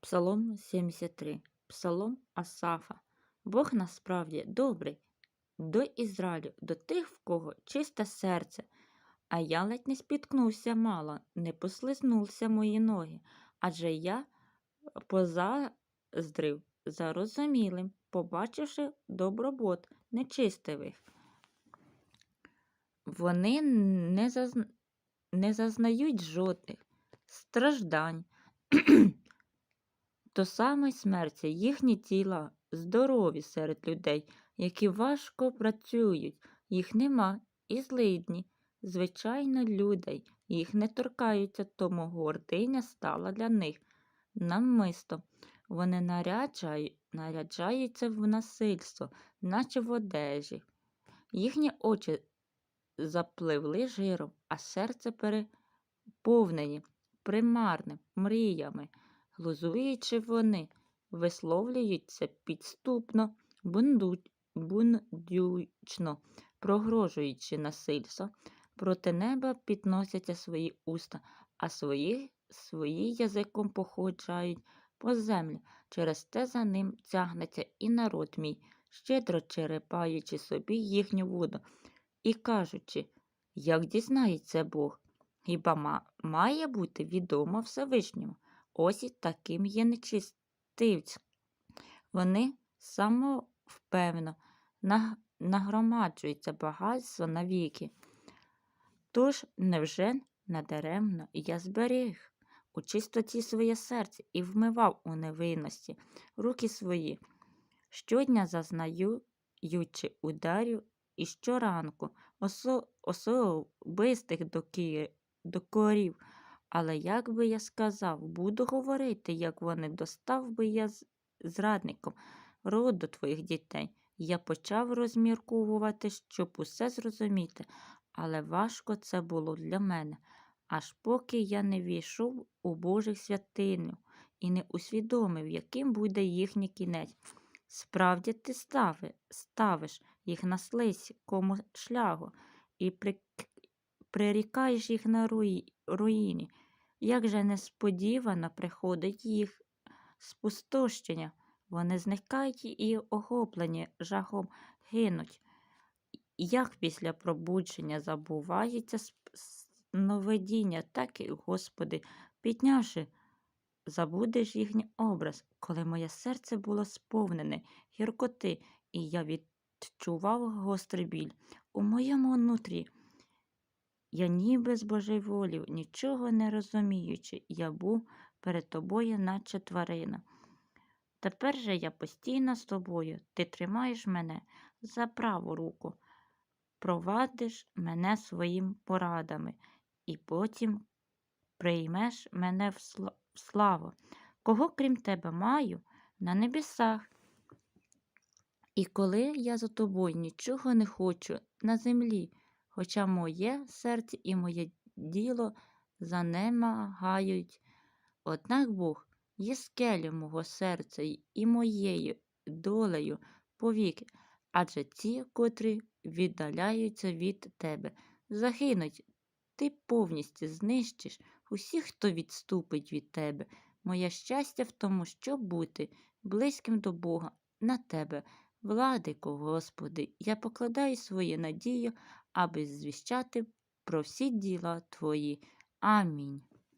Псалом 73. Псалом Асафа. Бог насправді добрий до Ізраїлю, до тих, в кого чисте серце. А я ледь не спіткнувся мало, не послизнувся мої ноги, адже я позаздрив зарозумілим, побачивши добробот нечистивих. Вони не, зазн... не зазнають жодних страждань до самої смерті їхні тіла здорові серед людей, які важко працюють, їх нема і злидні. Звичайно, людей їх не торкаються, тому гординя стала для них намисто. Вони наряджають, наряджаються в насильство, наче в одежі. Їхні очі запливли жиром, а серце переповнені примарним мріями. Глузуючи вони, висловлюються підступно, бундючно, прогрожуючи насильство. Проти неба підносяться свої уста, а свої, свої язиком походжають по землі. Через те за ним тягнеться і народ мій, щедро черепаючи собі їхню воду, і кажучи, як дізнається Бог, хіба має бути відомо Всевишньому? Ось і таким є нечистивці. Вони самовпевно нагромаджуються багатство навіки. Тож невже надаремно я зберіг у чистоті своє серце і вмивав у невинності руки свої, щодня зазнаючи ударів і щоранку осо- особистих докорів. Але як би я сказав, буду говорити, як вони, достав би я зрадником роду твоїх дітей. Я почав розмірковувати, щоб усе зрозуміти, але важко це було для мене, аж поки я не війшов у Божих святиню і не усвідомив, яким буде їхній кінець. Справді ти стави, ставиш їх на слизькому шляху і при, прирікаєш їх на руї, руїні. Як же несподівано приходить їх спустошення, вони зникають і охоплені жахом гинуть. Як після пробудження забувається сновидіння, так і, Господи, піднявши, забудеш їхній образ, коли моє серце було сповнене гіркоти, і я відчував гострий біль у моєму нутрі. Я ніби збожеволів, нічого не розуміючи, я був перед тобою, наче тварина. Тепер же я постійно з тобою, ти тримаєш мене за праву руку, провадиш мене своїм порадами, і потім приймеш мене в славу. Кого крім тебе маю на небесах? І коли я за тобою нічого не хочу на землі, хоча моє серце і моє діло занемагають, однак Бог є скелю мого серця і моєю долею повіки, адже ті, котрі віддаляються від тебе, загинуть. Ти повністю знищиш усіх, хто відступить від тебе. Моє щастя в тому, щоб бути близьким до Бога на тебе. Владико, Господи, я покладаю свою надію, аби звіщати про всі діла Твої. Амінь.